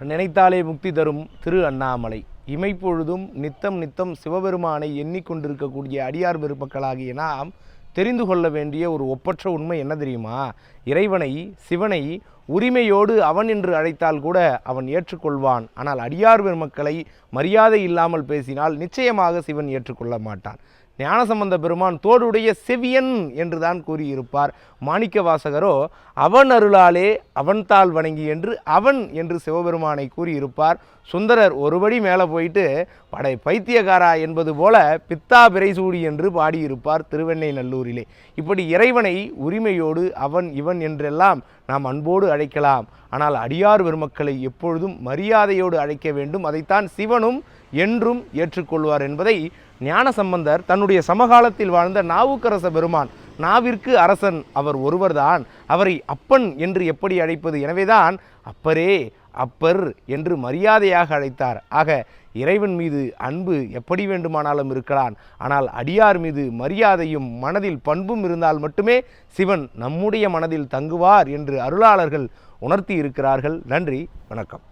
நினைத்தாலே முக்தி தரும் திரு அண்ணாமலை. இமைப்பொழுதும் நித்தம் நித்தம் சிவபெருமானை எண்ணிக்கொண்டிருக்கக்கூடிய அடியார் பெருமக்களாகிய நாம் தெரிந்து கொள்ள வேண்டிய ஒரு ஒப்பற்ற உண்மை என்ன தெரியுமா? இறைவனை சிவனை உரிமையோடு அவன் என்று அழைத்தால் கூட அவன் ஏற்றுக்கொள்வான். ஆனால் அடியார் பெருமக்களை மரியாதை இல்லாமல் பேசினால் நிச்சயமாக சிவன் ஏற்றுக்கொள்ள மாட்டான். ஞானசம்பந்த பெருமான் தோடுடைய செவியன் என்றுதான் கூறியிருப்பார். மாணிக்க வாசகரோ அவன் அருளாலே அவன்தால் வணங்கி என்று அவன் என்று சிவபெருமானை கூறியிருப்பார். சுந்தரர் ஒருபடி மேலே போயிட்டு படை பைத்தியகாரா என்பது போல பித்தா பிறைசூடி என்று பாடியிருப்பார் திருவெண்ணை நல்லூரிலே இப்படி இறைவனை உரிமையோடு அவன் இவன் என்றெல்லாம் நாம் அன்போடு அழைக்கலாம். ஆனால் அடியார் பெருமக்களை எப்பொழுதும் மரியாதையோடு அழைக்க வேண்டும். அதைத்தான் சிவனும் என்றும் ஏற்றுக்கொள்வார் என்பதை ஞானசம்பந்தர் தன்னுடைய சமகாலத்தில் வாழ்ந்த நாவுக்கரச பெருமான் நாவிற்கு அரசன் அவர் ஒருவர்தான். அவரை அப்பன் என்று எப்படி அழைப்பது எனவேதான் அப்பரே அப்பர் என்று மரியாதையாக அழைத்தார். ஆக இறைவன் மீது அன்பு எப்படி வேண்டுமானாலும் இருக்கலாம். ஆனால் அடியார் மீது மரியாதையும் மனதில் பண்பும் இருந்தால் மட்டுமே சிவன் நம்முடைய மனதில் தங்குவார் என்று அருளாளர்கள் உணர்த்தி இருக்கிறார்கள் நன்றி வணக்கம்.